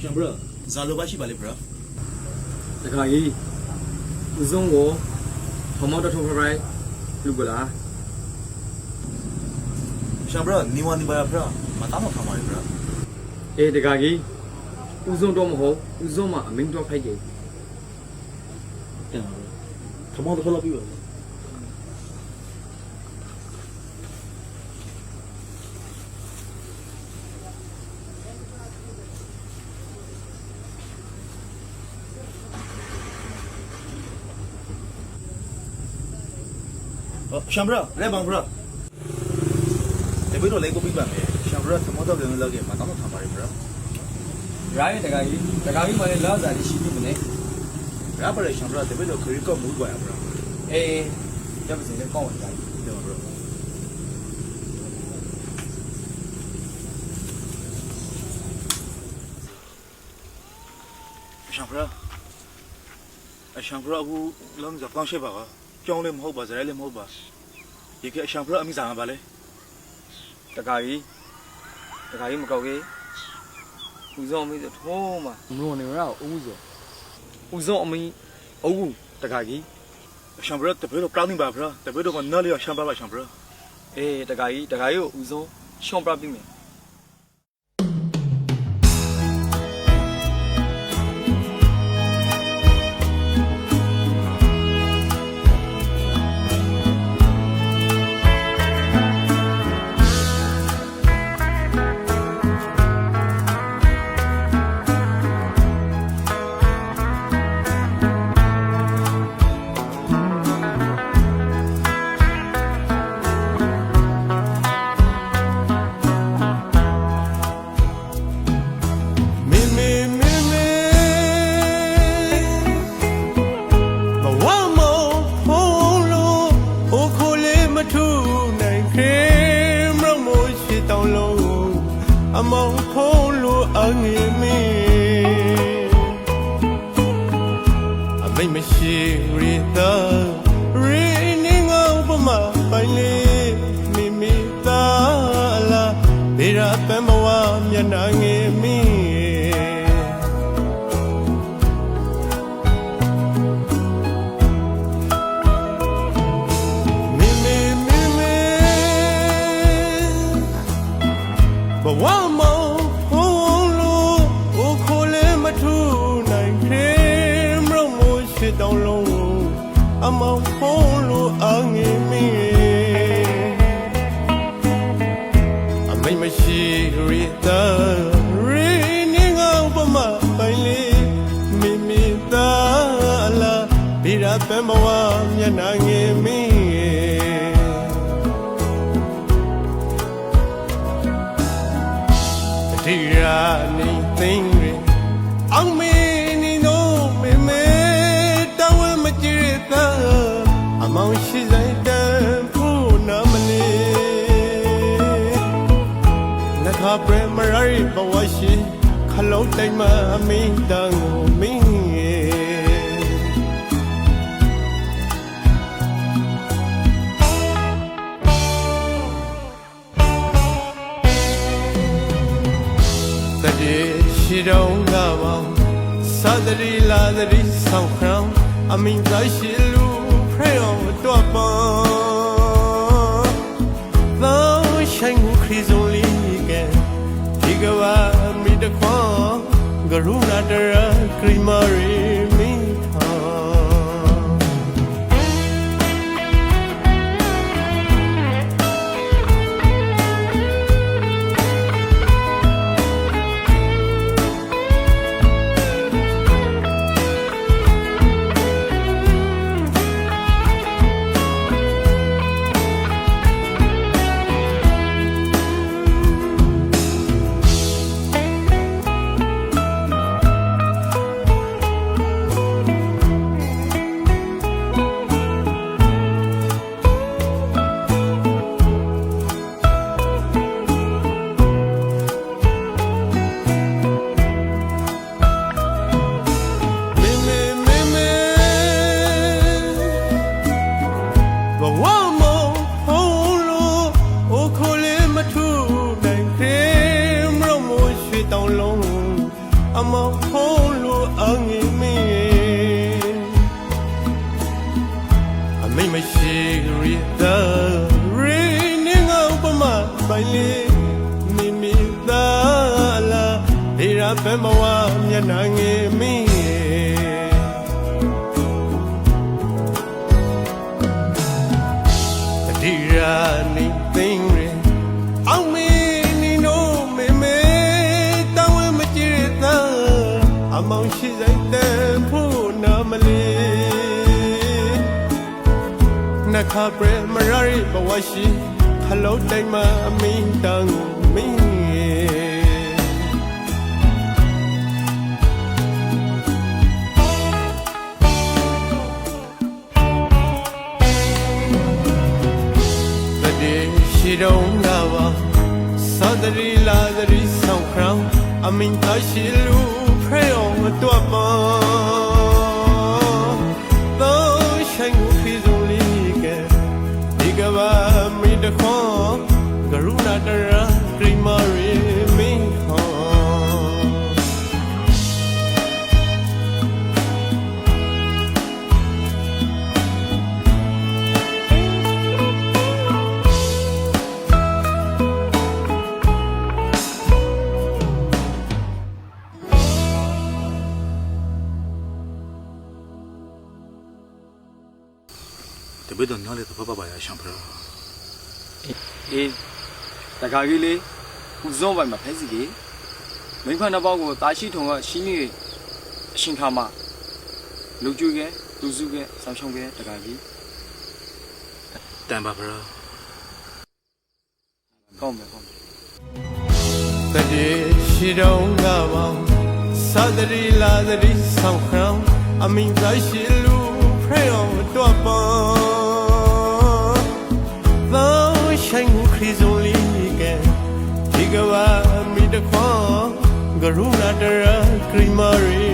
ရှင်ဘရဇာလိုပါရှိပါလေဘရတခါကြီးဦးဆုံးကိုထမောက်တထုံဖရိုက်လူကလားရှင်ဘရနီဝနီပါဘရမတားမခံပါလေဘရအေးတခါကြီးဦးဆုံးတော့မဟုတ်ဦးဆုံးမှာအမင်းတော့ဖိုက်ကြီးတင်ပါဘရထမောတော့လောက်ပြီပါ ရှင်ဘရရဲဘန်ဘရတပည့်တော်လေးကိုပြပါမယ်ရှင်ဘရသမောတော့လည်းလောက်ခဲ့မတားမခံပါလေဘရရိုင်းတခါကြီးတခါကြီးမှလည်းလာစားရှိပြီမနဲ့ရပါလေရှင်ဘရတပည့်တော်ခရီးကောမူးပါရဘရအေးရပ်ပါစေလေကောင်းပါကြီးတင်ပါဘရရှင်ဘရအရှင်ဘရအခုလမ်းစကောင်းရှိပါက ကြောင်းလည်းမဟုတ်ပါဇရဲလည်းမဟုတ်ပါဒီကအရှင်ဘရအမိစားပါလေတခါကြီးတခါကြီးမကောက်ကြီးဦးဆုံးအမင်းဆိုထုံးမှာမလို့နေရအောင်ဦးဆုံးဦးဆုံးအမင်းအုပ်တခါကြီးအရှင်ဘရတပည့်တော်ပြောင်းနေပါဘရတပည့်တော်ကနားလေးရှင်ပါပါရှင်ဘရအေးတခါကြီးတခါကြီးကိုဦးဆုံးရှောင်းပြပြမယ် အမောင်ဖုံးလို့အငယ်မေအမိတ်မရှိရီတာ အမောင်ဖုံးလို့အငယ်မီအမိတ်မရှိရီတာရီနေငေါပမာပိုင်လေးမိမိသားလာဘိရာပံမဝမျက်နှာငယ်မီ ရှိဆိုင်တန်ဖို့နာမလေးလက်ခပရမရီဘဝရှိခလုံးတိုင်းမှာအမင်းတန်ကိုမင်းရဲ့တတိရှိတော်ငါမောင်သာတရီလာတရီဆောင်ခေါင်းအမင်းသားရှိလူ ဖရဲအောင်တော့ပန်သောဆိုင်ကိုခရီးစုံလေးကဒီကဘာမိတခွန်ဂရုဏာတရာခရီမာရီ အမောင်ဖုံးလို့အငိမင်းအမိမရှိရတဲ့ရင်းနေငေါပမာပိုင်လေးမိမိသားလာဒီရဘဲမဝမျက်နှာငယ်မင်း မောင်ရှိစိတ်တဲ့ဖို့နာမလေးနှခါပရမရရိဘဝရှိခလုံးတိုင်းမှာအမင်းတန်းကိုမင်းတတိရှိတော့ငါပါသာဒရီလာဒရီဆောင်ခေါင်းအမင်းတရှိလူ ဖရဲအောင်တော့ပါတော့ဆိုင်ကိုဖီဇုံလေးကဒီကဘာမီတခွန်ကရုဏာတရာခရီ တပည့်တော်နားလေတော့ပပပါရအရှံဖရာအေးတခါကြီးလေးဦးစောပိုင်မှာဖဲစီကြီးမိခွန်းတစ်ပေါက်ကိုတာရှိထုံကရှင်းနေအရှင်ခါမှာလူကျွေးကလူစုကဆောင်းရှောင်းကတခါကြီးတန်ပါဖရာကောင်းမယ်ကောင်းမယ်တတိရှိတော့ငါပါသာဒရီလာဒရီဆောင်ခေါင်းအမင်းတရှိလူဖရဲအောင်တော့ ဒီကဘာ